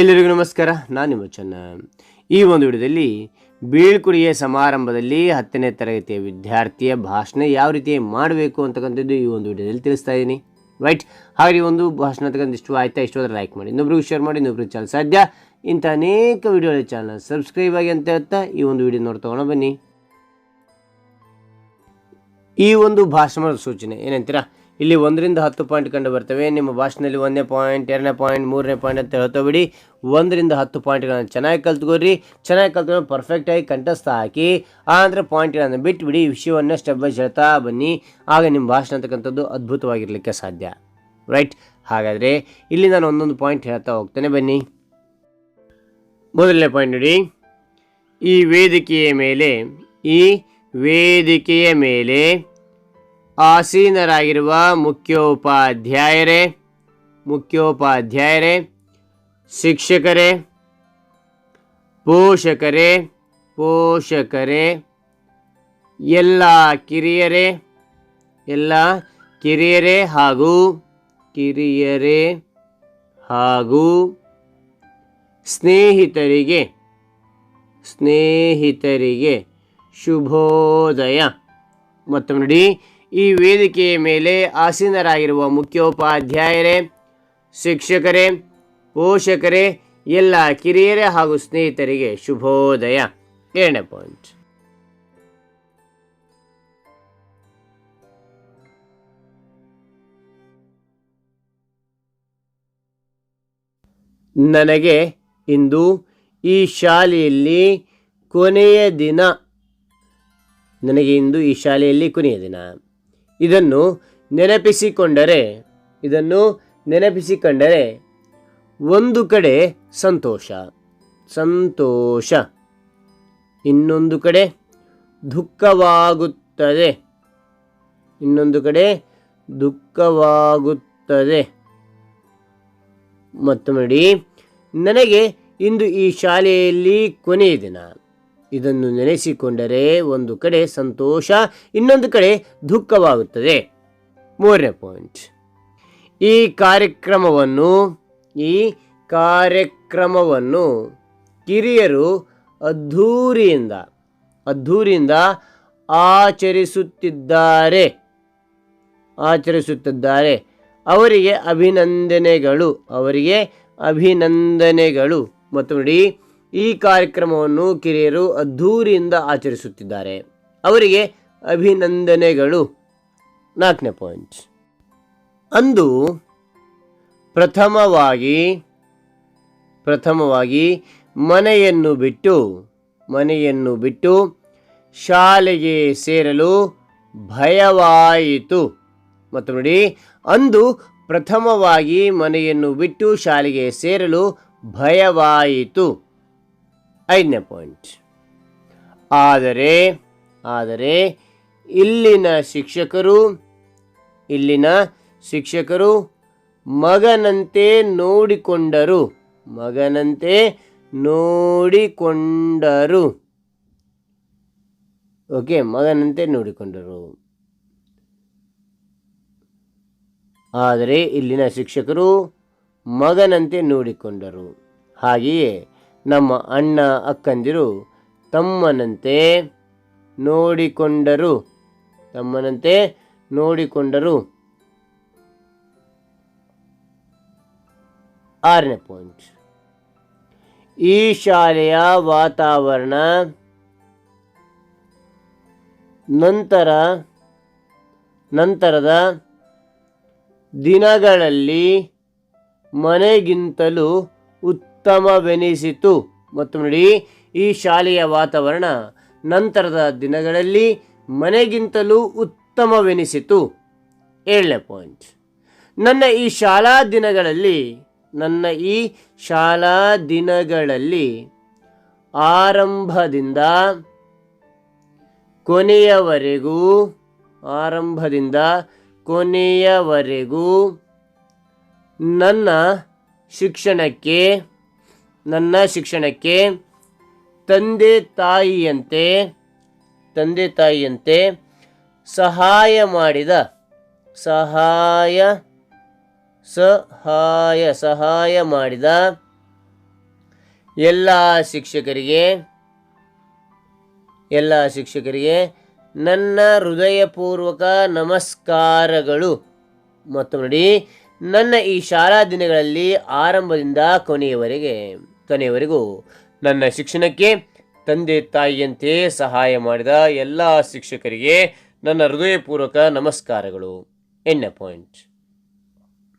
ಎಲ್ಲರಿಗೂ ನಮಸ್ಕಾರ. ನಾನು ನಿಮ್ಮ ಚೆನ್ನ. ಈ ಒಂದು ವಿಡಿಯೋದಲ್ಲಿ ಬೀಳ್ಕೊಡುಗೆ ಸಮಾರಂಭದಲ್ಲಿ ಹತ್ತನೇ ತರಗತಿಯ ವಿದ್ಯಾರ್ಥಿಯ ಭಾಷಣ ಯಾವ ರೀತಿ ಮಾಡಬೇಕು ಅಂತಕ್ಕಂಥದ್ದು ಈ ಒಂದು ವಿಡಿಯೋದಲ್ಲಿ ತಿಳಿಸ್ತಾ ಇದ್ದೀನಿ ರೈಟ್ ಹಾಗೆ ಒಂದು ಭಾಷಣ ಅಂತಕ್ಕಂಥ ಇಷ್ಟು ಆಯ್ತಾ? ಇಷ್ಟೋದ್ರೆ ಲೈಕ್ ಮಾಡಿ. ಇನ್ನೊಬ್ರಿಗೆ ಶೇರ್ ಮಾಡಿ ಇನ್ನೊಬ್ರಿಗೆ ಚಾನಲ್ ಸಾಧ್ಯ? ಇಂಥ ಅನೇಕ ವಿಡಿಯೋಗಳ ಚಾನಲ್ ಸಬ್ಸ್ಕ್ರೈಬ್ ಆಗಿ ಅಂತ ಹೇಳ್ತಾ ಈ ಒಂದು ವಿಡಿಯೋ ನೋಡಿ ತೊಗೊಂಡು ಬನ್ನಿ. ಈ ಒಂದು ಭಾಷಣದ ಸೂಚನೆ ಏನಂತೀರಾ? ಇಲ್ಲಿ ಒಂದರಿಂದ ಹತ್ತು ಪಾಯಿಂಟ್ ಕಂಡು ಬರ್ತವೆ. ನಿಮ್ಮ ಭಾಷಣದಲ್ಲಿ ಒಂದನೇ ಪಾಯಿಂಟ್, ಎರಡನೇ ಪಾಯಿಂಟ್, ಮೂರನೇ ಪಾಯಿಂಟ್ ಅಂತ ಹೇಳ್ತಾ ಬಿಡಿ. ಒಂದರಿಂದ ಹತ್ತು ಪಾಯಿಂಟ್ಗಳನ್ನು ಚೆನ್ನಾಗಿ ಕಲ್ತ್ಕೊರಿ ಚೆನ್ನಾಗಿ ಕಲ್ತ್ಕೊಂಡು ಪರ್ಫೆಕ್ಟಾಗಿ ಕಂಠಸ್ಥ ಹಾಕಿ ಆ ಪಾಯಿಂಟ್ಗಳನ್ನು ಬಿಟ್ಬಿಡಿ. ವಿಷಯವನ್ನು ಸ್ಟೆಪ್ ಬೈ ಹೇಳ್ತಾ ಬನ್ನಿ. ಆಗ ನಿಮ್ಮ ಭಾಷಣ ಅಂತಕ್ಕಂಥದ್ದು ಅದ್ಭುತವಾಗಿರಲಿಕ್ಕೆ ಸಾಧ್ಯ. ರೈಟ್ ಹಾಗಾದರೆ ಇಲ್ಲಿ ನಾನು ಒಂದೊಂದು ಪಾಯಿಂಟ್ ಹೇಳ್ತಾ ಹೋಗ್ತೇನೆ. ಬನ್ನಿ. ಮೊದಲನೇ ಪಾಯಿಂಟ್ ನೋಡಿ. ಈ ವೇದಿಕೆಯ ಮೇಲೆ, ಈ ವೇದಿಕೆಯ ಮೇಲೆ ಆಸೀನರಾಗಿರುವ ಮುಖ್ಯೋಪಾಧ್ಯಾಯರೇ ಮುಖ್ಯೋಪಾಧ್ಯಾಯರೇ, ಶಿಕ್ಷಕರೇ, ಪೋಷಕರೇ ಪೋಷಕರೇ, ಎಲ್ಲ ಕಿರಿಯರೇ ಎಲ್ಲ ಕಿರಿಯರೇ ಹಾಗೂ ಕಿರಿಯರೇ ಹಾಗೂ ಸ್ನೇಹಿತರಿಗೆ ಸ್ನೇಹಿತರಿಗೆ ಶುಭೋದಯ. ಮತ್ತು ನೋಡಿ ಈ ವೇದಿಕೆಯ ಮೇಲೆ ಆಸೀನರಾಗಿರುವ ಮುಖ್ಯೋಪಾಧ್ಯಾಯರೇ, ಶಿಕ್ಷಕರೇ, ಪೋಷಕರೇ, ಎಲ್ಲ ಕಿರಿಯರೇ ಹಾಗೂ ಸ್ನೇಹಿತರಿಗೆ ಶುಭೋದಯ. ಎರಡನೇ ಪಾಯಿಂಟ್ ನನಗೆ ಇಂದು ಈ ಶಾಲೆಯಲ್ಲಿ ಕೊನೆಯ ದಿನ. ನನಗೆ ಇಂದು ಈ ಶಾಲೆಯಲ್ಲಿ ಕೊನೆಯ ದಿನ. ಇದನ್ನು ನೆನಪಿಸಿಕೊಂಡರೆ ಇದನ್ನು ನೆನಪಿಸಿಕೊಂಡರೆ ಒಂದು ಕಡೆ ಸಂತೋಷ ಸಂತೋಷ. ಇನ್ನೊಂದು ಕಡೆ ದುಃಖವಾಗುತ್ತದೆ. ಇನ್ನೊಂದು ಕಡೆ ದುಃಖವಾಗುತ್ತದೆ. ಮತ್ತು ನೋಡಿ, ನನಗೆ ಇಂದು ಈ ಶಾಲೆಯಲ್ಲಿ ಕೊನೆಯ ದಿನ. ಇದನ್ನು ನೆನೆಸಿಕೊಂಡರೆ ಒಂದು ಕಡೆ ಸಂತೋಷ, ಇನ್ನೊಂದು ಕಡೆ ದುಃಖವಾಗುತ್ತದೆ. ಮೂರನೇ ಪಾಯಿಂಟ್ ಈ ಕಾರ್ಯಕ್ರಮವನ್ನು ಈ ಕಾರ್ಯಕ್ರಮವನ್ನು ಕಿರಿಯರು ಅದ್ಧೂರಿಯಿಂದ ಅದ್ಧೂರಿಯಿಂದ ಆಚರಿಸುತ್ತಿದ್ದಾರೆ. ಆಚರಿಸುತ್ತಿದ್ದಾರೆ. ಅವರಿಗೆ ಅಭಿನಂದನೆಗಳು ಅವರಿಗೆ ಅಭಿನಂದನೆಗಳು. ಮತ್ತು ನೋಡಿ ಈ ಕಾರ್ಯಕ್ರಮವನ್ನು ಕಿರಿಯರು ಅದ್ಧೂರಿಯಿಂದ ಆಚರಿಸುತ್ತಿದ್ದಾರೆ. ಅವರಿಗೆ ಅಭಿನಂದನೆಗಳು. ನಾಲ್ಕನೇ ಪಾಯಿಂಟ್ ಅಂದು ಪ್ರಥಮವಾಗಿ ಪ್ರಥಮವಾಗಿ ಮನೆಯನ್ನು ಬಿಟ್ಟು ಮನೆಯನ್ನು ಬಿಟ್ಟು ಶಾಲೆಗೆ ಸೇರಲು ಭಯವಾಯಿತು. ಮತ್ತು ನೋಡಿ, ಅಂದು ಪ್ರಥಮವಾಗಿ ಮನೆಯನ್ನು ಬಿಟ್ಟು ಶಾಲೆಗೆ ಸೇರಲು ಭಯವಾಯಿತು. ಐದನೇ ಪಾಯಿಂಟ್. ಆದರೆ ಆದರೆ, ಇಲ್ಲಿನ ಶಿಕ್ಷಕರು ಇಲ್ಲಿನ ಶಿಕ್ಷಕರು ಮಗನಂತೆ ನೋಡಿಕೊಂಡರು ಮಗನಂತೆ ನೋಡಿಕೊಂಡರು. ಓಕೆ, ಮಗನಂತೆ ನೋಡಿಕೊಂಡರು. ಆದರೆ, ಇಲ್ಲಿನ ಶಿಕ್ಷಕರು ಮಗನಂತೆ ನೋಡಿಕೊಂಡರು. ಹಾಗೆಯೇ ನಮ್ಮ ಅಣ್ಣ ಅಕ್ಕಂದಿರು ತಮ್ಮನಂತೆ ನೋಡಿಕೊಂಡರು. ತಮ್ಮನಂತೆ ನೋಡಿಕೊಂಡರು. ಆರನೇ ಪಾಯಿಂಟ್ ಈ ಶಾಲೆಯ ವಾತಾವರಣ ನಂತರ, ನಂತರದ ದಿನಗಳಲ್ಲಿ ಮನೆಗಿಂತಲೂ ಉತ್ತಮವೆನಿಸಿತು. ಮತ್ತು ನೋಡಿ, ಈ ಶಾಲೆಯ ವಾತಾವರಣ ನಂತರದ ದಿನಗಳಲ್ಲಿ ಮನೆಗಿಂತಲೂ ಉತ್ತಮವೆನಿಸಿತು. ಏಳನೇ ಪಾಯಿಂಟ್ ನನ್ನ ಈ ಶಾಲಾ ದಿನಗಳಲ್ಲಿ, ನನ್ನ ಈ ಶಾಲಾ ದಿನಗಳಲ್ಲಿ ಆರಂಭದಿಂದ ಕೊನೆಯವರೆಗೂ ಆರಂಭದಿಂದ ಕೊನೆಯವರೆಗೂ ನನ್ನ ಶಿಕ್ಷಣಕ್ಕೆ ನನ್ನ ಶಿಕ್ಷಣಕ್ಕೆ ತಂದೆ ತಾಯಿಯಂತೆ ತಂದೆ ತಾಯಿಯಂತೆ ಸಹಾಯ ಮಾಡಿದ, ಸಹಾಯ ಸಹಾಯ ಸಹಾಯ ಮಾಡಿದ ಎಲ್ಲ ಶಿಕ್ಷಕರಿಗೆ ಎಲ್ಲ ಶಿಕ್ಷಕರಿಗೆ ನನ್ನ ಹೃದಯಪೂರ್ವಕ ನಮಸ್ಕಾರಗಳು. ಮತ್ತು ನೋಡಿ, ನನ್ನ ಈ ಶಾಲಾ ದಿನಗಳಲ್ಲಿ ಆರಂಭದಿಂದ ಕೊನೆಯವರೆಗೆ. ಕೊನೆಯವರೆಗೂ ನನ್ನ ಶಿಕ್ಷಣಕ್ಕೆ ತಂದೆ ತಾಯಿಯಂತೆ ಸಹಾಯ ಮಾಡಿದ ಎಲ್ಲ ಶಿಕ್ಷಕರಿಗೆ ನನ್ನ ಹೃದಯಪೂರ್ವಕ ನಮಸ್ಕಾರಗಳು. ಎಣ್ಣೆ ಪಾಯಿಂಟ್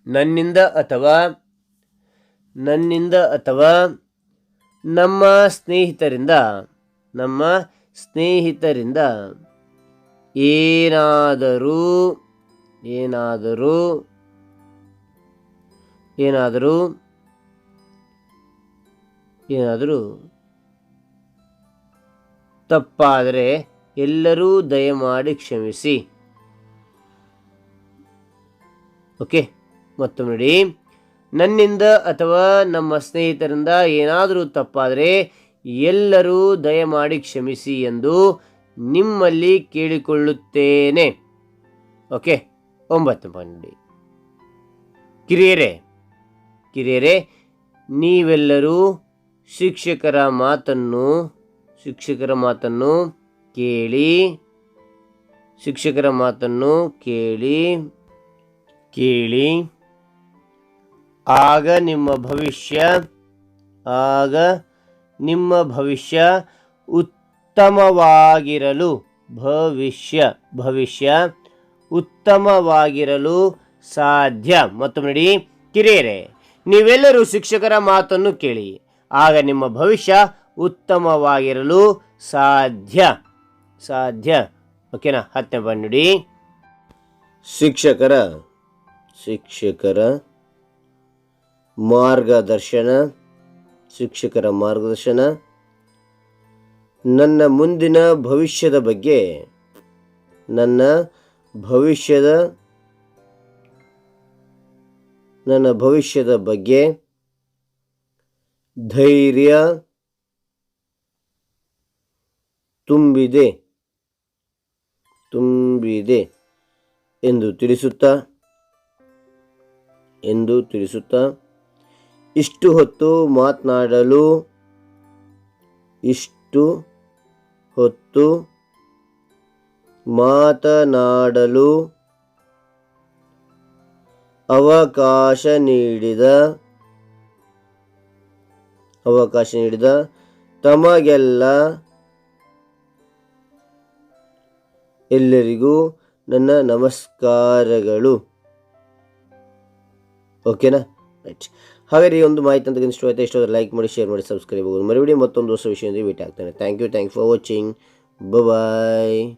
ನನ್ನಿಂದ ಅಥವಾ ನನ್ನಿಂದ ಅಥವಾ ನಮ್ಮ ಸ್ನೇಹಿತರಿಂದ ನಮ್ಮ ಸ್ನೇಹಿತರಿಂದ ಏನಾದರೂ ಏನಾದರೂ ಏನಾದರೂ ಏನಾದರೂ ತಪ್ಪಾದರೆ ಎಲ್ಲರೂ ದಯಮಾಡಿ ಕ್ಷಮಿಸಿ. ಓಕೆ, ಮತ್ತೊಮ್ಮೆ ನೋಡಿ. ನನ್ನಿಂದ ಅಥವಾ ನಮ್ಮ ಸ್ನೇಹಿತರಿಂದ ಏನಾದರೂ ತಪ್ಪಾದರೆ ಎಲ್ಲರೂ ದಯಮಾಡಿ ಕ್ಷಮಿಸಿ ಎಂದು ನಿಮ್ಮಲ್ಲಿ ಕೇಳಿಕೊಳ್ಳುತ್ತೇನೆ. ಓಕೆ ಒಂಬತ್ತು ಪಾಯಿಂಟ್ ಕಿರಿಯರೆ ಕಿರಿಯರೆ, ನೀವೆಲ್ಲರೂ ಶಿಕ್ಷಕರ ಮಾತನ್ನು ಶಿಕ್ಷಕರ ಮಾತನ್ನು ಕೇಳಿ, ಶಿಕ್ಷಕರ ಮಾತನ್ನು ಕೇಳಿ ಕೇಳಿ. ಆಗ ನಿಮ್ಮ ಭವಿಷ್ಯ, ಆಗ ನಿಮ್ಮ ಭವಿಷ್ಯ ಉತ್ತಮವಾಗಿರಲು ಭವಿಷ್ಯ ಭವಿಷ್ಯ ಉತ್ತಮವಾಗಿರಲು ಸಾಧ್ಯ. ಮತ್ತೊಮ್ಮೆ ನೋಡಿ, ಕಿರಿಯರೇ, ನೀವೆಲ್ಲರೂ ಶಿಕ್ಷಕರ ಮಾತನ್ನು ಕೇಳಿ. ಆಗ ನಿಮ್ಮ ಭವಿಷ್ಯ ಉತ್ತಮವಾಗಿರಲು ಸಾಧ್ಯ. ಸಾಧ್ಯ. ಓಕೆನಾ? ಹತ್ತನೇ ಪಾಯಿಂಟ್ ನೋಡಿ. ಶಿಕ್ಷಕರ ಶಿಕ್ಷಕರ ಮಾರ್ಗದರ್ಶನ ಶಿಕ್ಷಕರ ಮಾರ್ಗದರ್ಶನ. ನನ್ನ ಮುಂದಿನ ಭವಿಷ್ಯದ ಬಗ್ಗೆ, ನನ್ನ ಭವಿಷ್ಯದ ನನ್ನ ಭವಿಷ್ಯದ ಬಗ್ಗೆ ಧೈರ್ಯ ತುಂಬಿದೆ ತುಂಬಿದೆ ಎಂದು ತಿಳಿಸುತ್ತಾ ಎಂದು ತಿಳಿಸುತ್ತಾ, ಇಷ್ಟು ಹೊತ್ತು ಮಾತನಾಡಲು, ಇಷ್ಟು ಹೊತ್ತು ಮಾತನಾಡಲು ಅವಕಾಶ ನೀಡಿದ ಅವಕಾಶ ನೀಡಿದ ತಮಗೆಲ್ಲ ಎಲ್ಲರಿಗೂ ನನ್ನ ನಮಸ್ಕಾರಗಳು. ಓಕೆನಾ? ರೈಟ್. ಹಾಗಾದ್ರೆ ಈ ಒಂದು ಮಾಹಿತಿ ಅಂತ ಇಷ್ಟ ಆಯ್ತು? ಇಷ್ಟ ಲೈಕ್ ಮಾಡಿ ಶೇರ್ ಮಾಡಿ ಸಬ್ಸ್ಕ್ರೈಬ್ ಆಗೋದು ಮರಿಬೇಡಿ. ಮತ್ತೊಂದು ಹೊಸ ವಿಷಯದಲ್ಲಿ ಭೇಟಿ ಆಗ್ತಾನೆ. Thank you thank for watching bye